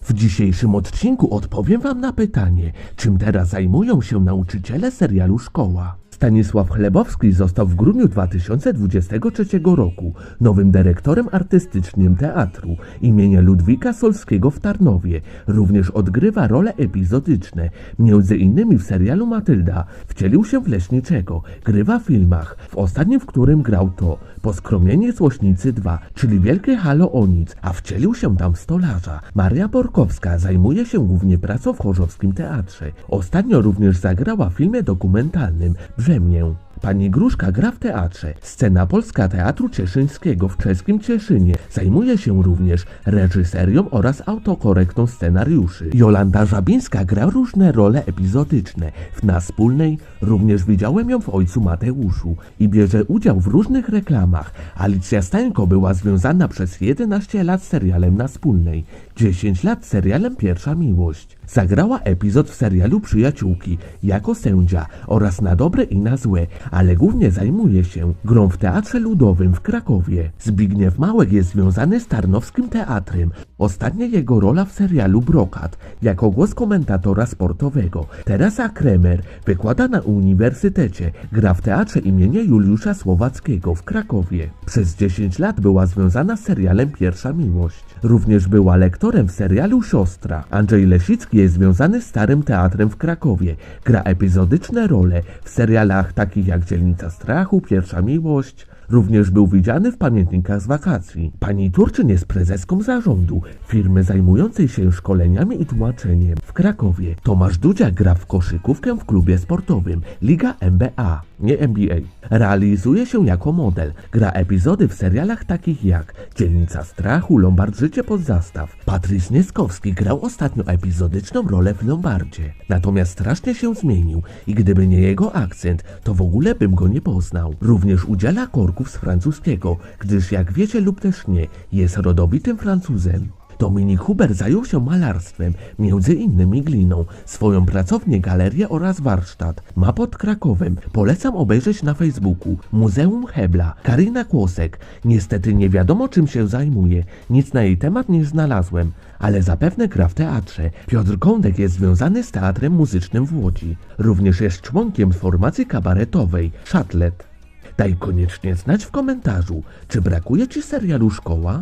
W dzisiejszym odcinku odpowiem Wam na pytanie, czym teraz zajmują się nauczyciele serialu Szkoła. Stanisław Chlebowski został w grudniu 2023 roku nowym dyrektorem artystycznym teatru imienia Ludwika Solskiego w Tarnowie. Również odgrywa role epizodyczne. Między innymi w serialu Matylda wcielił się w Leśniczego, grywa w filmach, w ostatnim w którym grał to Poskromienie Złośnicy 2, czyli Wielkie Halo o nic, a wcielił się tam w stolarza. Maria Borkowska zajmuje się głównie pracą w Chorzowskim Teatrze. Ostatnio również zagrała w filmie dokumentalnym Pani Gruszka gra w teatrze. Scena Polska Teatru Cieszyńskiego w czeskim Cieszynie. Zajmuje się również reżyserią oraz autokorektą scenariuszy. Jolanta Żabińska gra różne role epizodyczne. W Naspólnej również widziałem ją w Ojcu Mateuszu i bierze udział w różnych reklamach. Alicja Stańko była związana przez 11 lat z serialem Naspólnej, 10 lat serialem Pierwsza Miłość. Zagrała epizod w serialu Przyjaciółki jako sędzia oraz na dobre i na złe, ale głównie zajmuje się grą w Teatrze Ludowym w Krakowie. Zbigniew Małek jest związany z Tarnowskim Teatrem. Ostatnia jego rola w serialu Brokat jako głos komentatora sportowego. Teresa Kremer wykłada na uniwersytecie, gra w Teatrze imienia Juliusza Słowackiego w Krakowie. Przez 10 lat była związana z serialem Pierwsza Miłość. Również była lektorem w serialu Siostra. Andrzej Lesicki jest związany z Starym Teatrem w Krakowie. Gra epizodyczne role w serialach takich jak Dzielnica Strachu, Pierwsza Miłość. Również był widziany w pamiętnikach z wakacji. Pani Turczyn jest prezeską zarządu firmy zajmującej się szkoleniami i tłumaczeniem w Krakowie. Tomasz Dudziak gra w koszykówkę w klubie sportowym Liga MBA, nie NBA. Realizuje się jako model. Gra epizody w serialach takich jak Dzielnica Strachu, Lombard Życie pod zastaw. Patryś Nieskowski grał ostatnio epizodyczną rolę w Lombardzie. Natomiast strasznie się zmienił i gdyby nie jego akcent, to w ogóle bym go nie poznał. Również udziela z francuskiego, gdyż jak wiecie lub też nie, jest rodowitym Francuzem. Dominik Huber zajął się malarstwem, między innymi gliną, swoją pracownię, galerię oraz warsztat. Ma pod Krakowem. Polecam obejrzeć na Facebooku. Muzeum Hebla. Karina Kłosek. Niestety nie wiadomo czym się zajmuje. Nic na jej temat nie znalazłem. Ale zapewne gra w teatrze. Piotr Kądek jest związany z teatrem muzycznym w Łodzi. Również jest członkiem formacji kabaretowej Szatlet. Daj koniecznie znać w komentarzu, czy brakuje Ci serialu Szkoła?